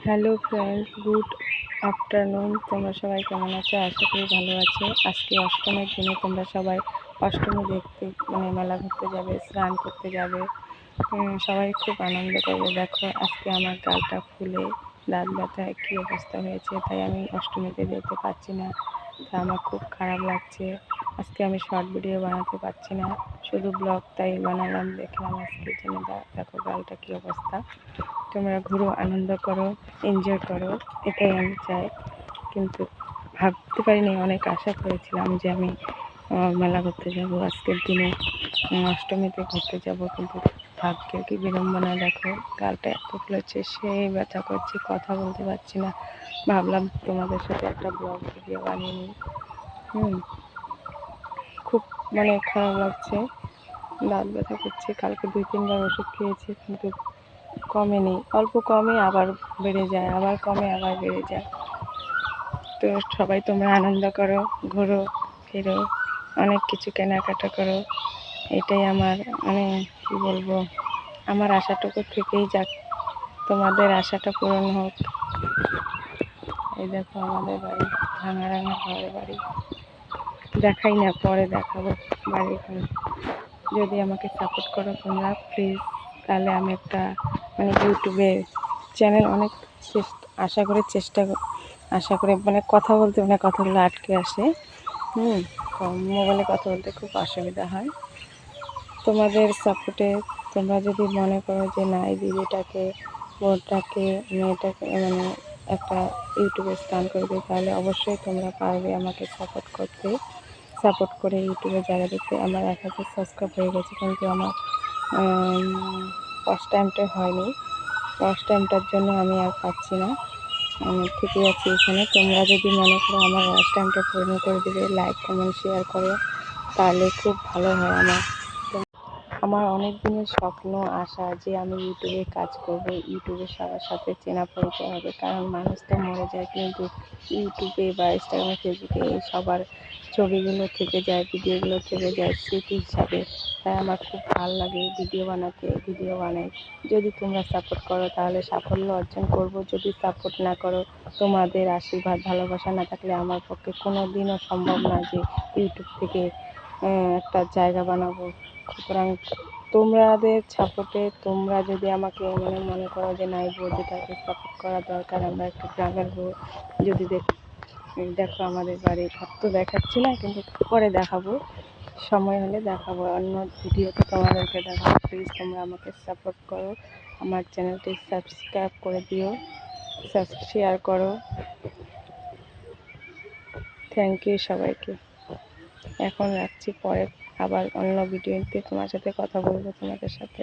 Hello friends good afternoon তোমরা সবাই কেমন আছো? আশা করি ভালো আছো। আজকে অষ্টমীর দিনে তোমরা সবাই অষ্টমী দেখতে মানে মেলা ঘুরতে যাবে, স্নান করতে যাবে। সবাই খুব আনন্দ করবে। দেখো, আজকে আমার গালটা ফুলে, দাঁত ব্যথায় কী অবস্থা হয়েছে? তাই আমি অষ্টমীতে যেতে পারছি না। তা আমার খুব খারাপ লাগছে। আজকে আমি শর্ট ভিডিও বানাতে পারছি না। শুধু ব্লগ তাই বানালাম দেখলাম আজকে জন্য দেখো গালটা কী অবস্থা। তোমরা ঘুরো, আনন্দ করো এনজয় করো, এটাই আমি চাই। কিন্তু ভাবতে পারিনি, অনেক আশা করেছিলাম যে আমি মেলা ঘুরতে যাব। আজকের দিনে অষ্টমীতে ঘুরতে যাব, কিন্তু ভাগ্যের কি বিড়ম্বনা, দেখো গালটা এত ফুলেছে, সেই ব্যথা করছে, কথা বলতে পারছি না। ভাবলাম তোমাদের সাথে একটা ব্লগ ভিডিও বানিয়ে নিই। হুম। মানে খারাপ লাগছে দাঁত ব্যথা করছে, কালকে দুই তিনবার ওষুধ খেয়েছি, কিন্তু কমেনি, অল্প কমে আবার বেড়ে যায়, আবার কমে, আবার বেড়ে যায়। তো সবাই তোমরা আনন্দ করো, ঘোরো, ফেরো, অনেক কিছু কেনাকাটা করো, এটাই আমার মানে কি বলব, আমার আশাটুকু থেকেই যাক, তোমাদের আশাটা পূরণ হোক। এই দেখো আমাদের বাড়ি ভাঙা রাঙা ঘরের বাড়ি। দেখাই না, পরে দেখাবো বাড়ি ঘর যদি আমাকে সাপোর্ট করো তোমরা প্লিজ তাহলে আমি একটা মানে ইউটিউবে চ্যানেল অনেক আশা করে চেষ্টা আশা করে মানে কথা বলতে মানে কথাগুলো আটকে আসে। হুম মোবাইলে কথা বলতে খুব অসুবিধা হয়। তোমাদের সাপোর্টে তোমরা যদি মনে করো যে না, এই দিদিটাকে বোনটাকে মেয়েটাকে মানে একটা ইউটিউবে স্থান করে দিই তাহলে অবশ্যই তোমরা পারবে আমাকে সাপোর্ট করতে। সাপোর্ট করে ইউটিউবে যারা দেখে আমার এক হাজার সাবস্ক্রাইব হয়ে গেছে, কিন্তু আমার ফার্স্ট টাইমটা হয়নি। ফার্স্ট টাইমটার জন্য আমি আর পাচ্ছি না। আমি ঠিকই আছি এখানে। তোমরা যদি মনে করো আমার ফার্স্ট টাইমটা পূর্ণ করে দেবে লাইক কমেন্ট শেয়ার করো। তাহলে খুব ভালো হয় আমার। আমার অনেক দিনের স্বপ্ন, আশা যে আমি ইউটিউবে কাজ করব, ইউটিউবে সবার সাথে চেনা পরিচয় হবে। কারণ মানুষ তো মরে যায়, কিন্তু ইউটিউবে বা ইনস্টাগ্রামে, ফেসবুকে সবার ছবিগুলো থেকে যায়, ভিডিওগুলো থেকে যায় স্মৃতি হিসাবে। তাই আমার খুব ভালো লাগে ভিডিও বানাতে, ভিডিও বানাই। যদি তোমরা সাপোর্ট করো, তাহলে সাফল্য অর্জন করব। যদি সাপোর্ট না করো, তোমাদের আশীর্বাদ, ভালোবাসা না থাকলে আমার পক্ষে কোনো দিনও সম্ভব না যে ইউটিউব থেকে একটা জায়গা বানাবো। সুতরাং তোমাদের সাপোর্টে তোমরা যদি আমাকে মানে মনে করো যে না এই বৌদিটাকে সাপোর্ট করা দরকার, আমরা একটু গ্রামের বউ যদি দেখ, দেখো আমাদের বাড়ি ঘর তো দেখাচ্ছি না, কিন্তু পরে দেখাবো। সময় হলে দেখাবো। অন্য ভিডিওতে তোমাদেরকে দেখাবো। প্লিজ তোমরা আমাকে সাপোর্ট করো। আমার চ্যানেলটি সাবস্ক্রাইব করে দিও। শেয়ার করো। থ্যাংক ইউ সবাইকে। এখন রাখছি পরে আবার অন্য ভিডিওতে তোমার সাথে কথা বলব তোমাদের সাথে।